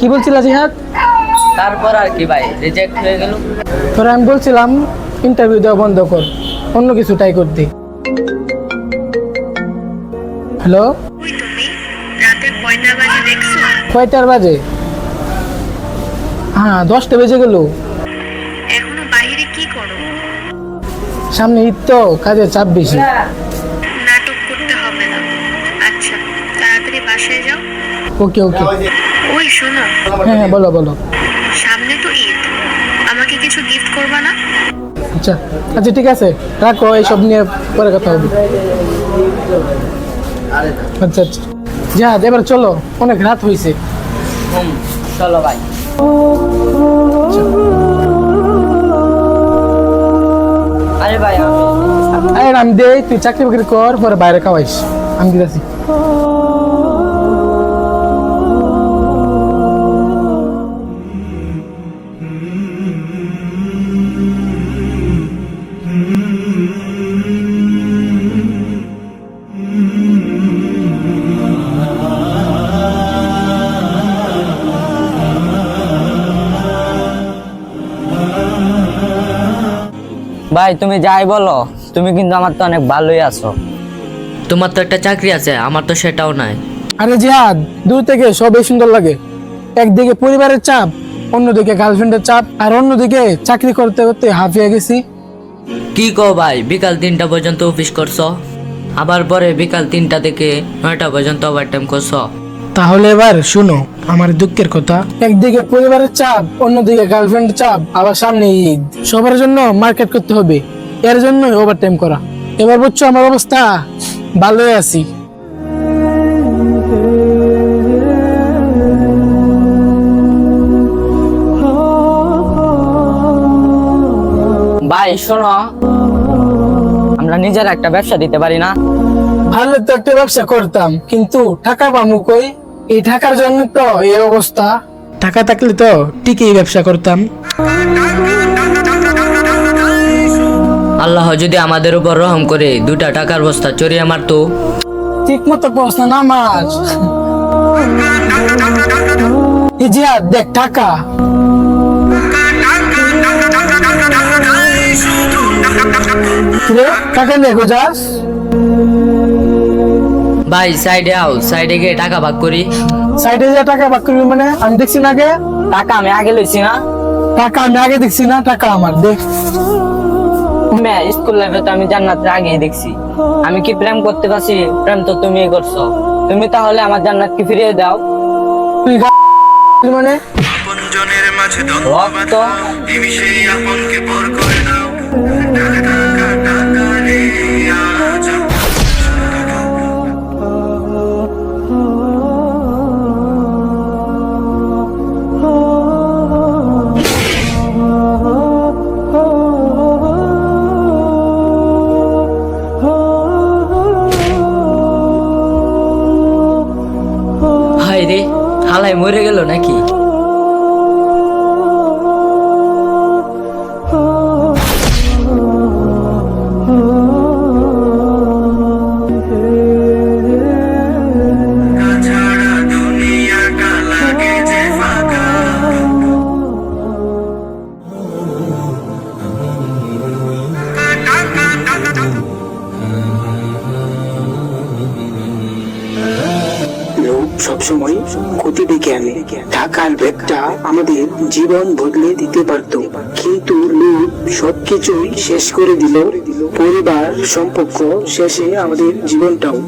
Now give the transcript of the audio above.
কি বলছিলা জিহাদ? তারপর আর কি ভাই রিজেক্ট হয়ে গেল। তোরা আমি বলছিলাম ইন্টারভিউ দেওয়া বন্ধ কর অন্য কিছু ট্রাই করতে। হ্যালো কয়টার বাজে? হ্যাঁ দশটা বেজে গেল। এখনও বাইরে কি করো? সামনে ঈদ তো কাজের চাপ বেশি। নাটক করতে হবে না। আচ্ছা তাড়াতাড়ি বাসায় যাও। ওকে ওকে ওই শোনো। হ্যাঁ হ্যাঁ বলো বলো। সামনে তো ঈদ। আমাকে কিছু গিফট করবা না? আচ্ছা আচ্ছা ঠিক আছে। রাখো এইসব নিয়ে পরে কথা হবে। আচ্ছা আচ্ছা। জিহাদ এবার চলো। অনেক রাত হয়েছে হুম চলো ভাই। আরে ভাই আমি- আরে আমি দে তুই চাকরি বাকরি কর পরে বাইরে খাওয়াইস। আমি দিতেছি। ভাই তুমি যাই বলো তুমি কিন্তু আমার তো অনেক ভালোই আছো। তোমার তো একটা চাকরি আছে আমার তো সেটাও নাই। আরে জিহাদ দূর থেকে সবই সুন্দর লাগে। একদিকে পরিবারের চাপ অন্যদিকে গার্লফ্রেন্ডের চাপ আর অন্যদিকে চাকরি করতে করতে হাঁপিয়ে গেছি। কি কো ভাই বিকাল তিনটা পর্যন্ত অফিস করছ? আবার পরে বিকাল তিনটা থেকে নয়টা পর্যন্ত ওভারটাইম করছ? তাহলে এবার শুনো আমার দুঃখের কথা। একদিকে পরিবারের চাপ অন্যদিকে গার্লফ্রেন্ডের চাপ আবার সামনে ঈদ। সবার জন্য মার্কেট করতে হবে এর জন্যই ওভারটাইম করা। এবার বুঝছ আমার অবস্থা? ভালোই আছি। ভাই শোনো। আমরা নিজের একটা ব্যবসা দিতে পারি না? ভালো তো একটা ব্যবসা করতাম কিন্তু টাকা পামু কই? এই টাকার জন্য তো এই অবস্থা। টাকা থাকলে তো ঠিকই ব্যবসা করতাম। আল্লাহ যদি আমাদের উপর রহম করে দুটা টাকার বস্তা চড়িয়ে মারতো। ঠিক মতো প্রশ্ন না মাছ এই দেখ টাকা। টাকা দেখো যাস ভাই সাইডে আও সাইডে গিয়ে টাকা ভাগ করি। সাইডে যে টাকা বাক করবি মানে? আমি দেখছি না আগে? টাকা আমি আগে লইছি না। টাকা আমি আগে দেখছি না? টাকা আমার দেখ মে স্কুল লাইফে তো আমি জান্নাতের আগেই দেখছি। আমি কি প্রেম করতে পারছি? প্রেম তো তুমিই করছ। তুমি তাহলে আমার জান্নাত কি ফিরিয়ে দাও? তুই মানে? মাঝে দ্বন্দ্ব তুমি সেই আপনকে পর করে দাও হালাই মরে গেল নাকি? সবসময় ক্ষতি ডেকে আনে। ঢাকার ব্যাগটা আমাদের জীবন বদলে দিতে পারত। কিন্তু লোক সবকিছুই শেষ করে দিল। পরিবার, সম্পর্ক শেষে আমাদের জীবনটাও।